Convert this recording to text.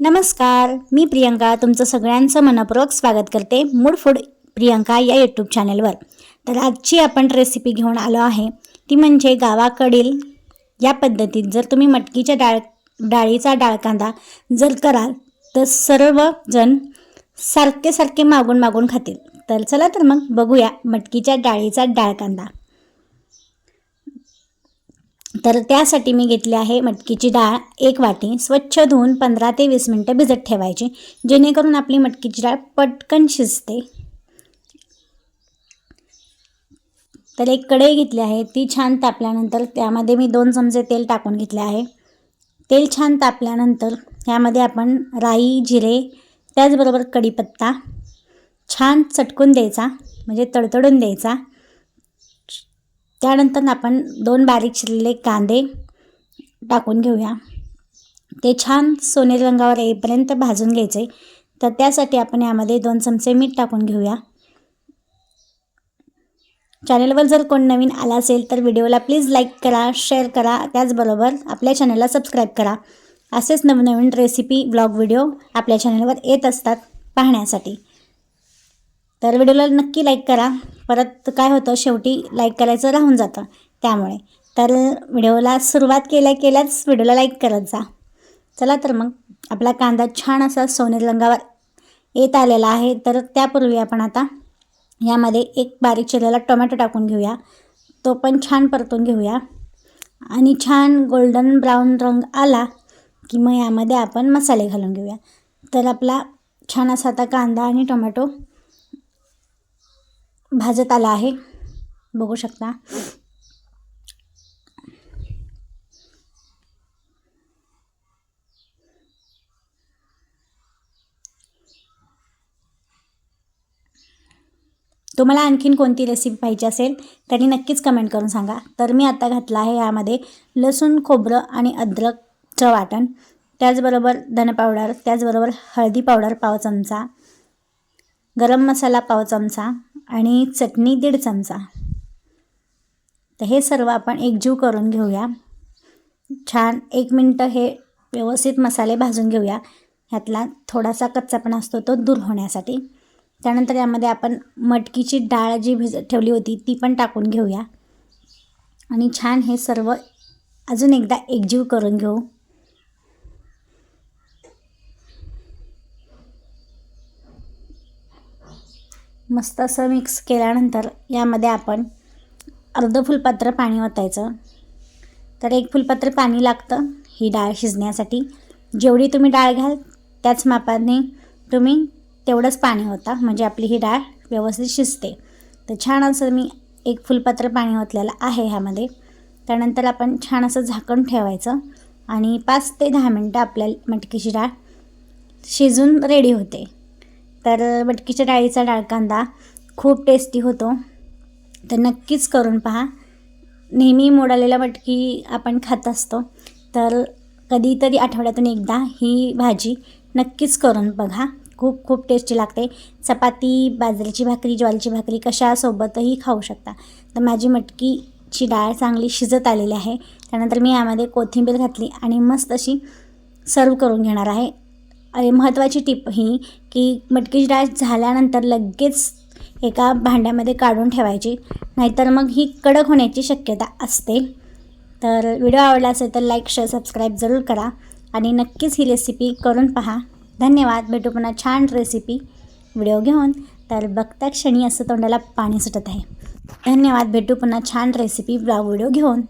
नमस्कार मी प्रियंका तुमचं सगळ्यांचं मनपूर्वक स्वागत करते मूड फूड प्रियंका या यूट्यूब चॅनलवर तर आजची आपण रेसिपी घेऊन आलो आहे. ती म्हणजे गावाकडील या पद्धतीत जर तुम्ही मटकीच्या डाळ डाळीचा डाळ कांदा जर कराल तर सर्वजण सारखे सारखे मागून मागून खातील. तर चला तर मग बघूया मटकीच्या डाळीचा डाळ कांदा. तर त्यासाठी मी घेतली आहे मटकीची डाळ एक वाटी स्वच्छ धुवून पंधरा ते वीस मिनटं भिजत ठेवायची जेणेकरून आपली मटकीची डाळ पटकन शिजते. तर एक कढई घेतली आहे ती छान तापल्यानंतर त्यामध्ये मी दोन चमचे तेल टाकून घेतले आहे. तेल छान तापल्यानंतर यामध्ये आपण राई जिरे त्याचबरोबर कढीपत्ता छान चटकून द्यायचा म्हणजे तडतडून द्यायचा. त्यानंतर आपण दोन बारीक चिरलेले कांदे टाकून घेऊया. ते छान सोनेरी रंगावर येईपर्यंत भाजून घ्यायचे. तर त्यासाठी आपण यामध्ये दोन चमचे मीठ टाकून घेऊया. चॅनलवर जर कोण नवीन आला असेल तर व्हिडिओला प्लीज लाईक करा शेअर करा. त्याचबरोबर आपल्या चॅनलला सबस्क्राईब करा. असेच नवनवीन रेसिपी ब्लॉग व्हिडिओ आपल्या चॅनलवर येत असतात पाहण्यासाठी. तर व्हिडिओला नक्की लाईक करा. परत काय होतं शेवटी लाईक करायचं राहून जातं. त्यामुळे. तर व्हिडिओला सुरुवात केल्या केल्याच व्हिडिओला लाईक करत जा. चला तर मग आपला कांदा छान असा सोनेरी रंगावर येत आलेला आहे. तर त्यापूर्वी आपण आता यामध्ये एक बारीक चिरलेला टोमॅटो टाकून घेऊया. तो पण छान परतून घेऊया. आणि छान गोल्डन ब्राऊन रंग आला की मग यामध्ये आपण मसाले घालून घेऊया. तर आपला छान असा आता कांदा आणि टोमॅटो भाजत आला आहे. बघू शकता. तुम्हाला आणखीन कोणती रेसिपी पाहिजे असेल तरी नक्कीच कमेंट करून सांगा. तर मी आता घातला आहे यामध्ये लसूण खोबरं आणि अद्रकचं वाटण. त्याचबरोबर धन पावडर त्याचबरोबर हळदी पावडर पाव चमचा. गरम मसाला पाव चमचा. आणि चटणी दीड चमचा. तर हे सर्व आपण एकजीव करून घेऊया. छान एक मिनटं हे व्यवस्थित मसाले भाजून घेऊया. ह्यातला थोडासा कच्चापणा असतो तो दूर होण्यासाठी. त्यानंतर यामध्ये आपण मटकीची डाळ जी भिज ठेवली होती ती पण टाकून घेऊया. आणि छान हे सर्व अजून एकदा एकजीव करून घेऊ. मस्त असं मिक्स केल्यानंतर यामध्ये आपण अर्धं फुलपात्र पाणी ओतायचं. तर एक फुलपात्र पाणी लागतं ही डाळ शिजण्यासाठी. जेवढी तुम्ही डाळ घ्याल त्याच मापाने तुम्ही तेवढंच पाणी होता म्हणजे आपली ही डाळ व्यवस्थित शिजते. तर छान असं मी एक फुलपात्र पाणी ओतलेलं आहे ह्यामध्ये. त्यानंतर आपण छान असं झाकण ठेवायचं आणि पाच ते दहा मिनटं आपल्या मटकीची डाळ शिजून रेडी होते. तर मटकीच्या डाळीचा डाळ कांदा खूप टेस्टी होतो. तर नक्कीच करून पहा. नेहमी मोडालेला मटकी आपण खात असतो. तर कधीतरी आठवड्यातून एकदा ही भाजी नक्कीच करून बघा. खूप खूप टेस्टी लागते. चपाती बाजरीची भाकरी ज्वारीची भाकरी कशासोबतही खाऊ शकता. तर माझी मटकीची डाळ चांगली शिजत आलेली आहे. त्यानंतर मी यामध्ये कोथिंबीर घातली आणि मस्त अशी सर्व करून घेणार आहे. महत्त्वाची टिप ही की मटकीची डाळ झाल्यानंतर लगेच एका भांड्यामध्ये काढून ठेवायची. नाहीतर मग ही कडक होण्याची शक्यता असते. तर व्हिडिओ आवडला असेल तर लाईक शेअर सबस्क्राईब जरूर करा आणि नक्कीच ही रेसिपी करून पहा. धन्यवाद. भेटू पुन्हा छान रेसिपी. व्हिडिओ घेऊन. तर बघता क्षणी असं तोंडाला पाणी सुटत आहे. धन्यवाद. भेटू पुन्हा छान रेसिपी ब्लॉग व्हिडिओ घेऊन.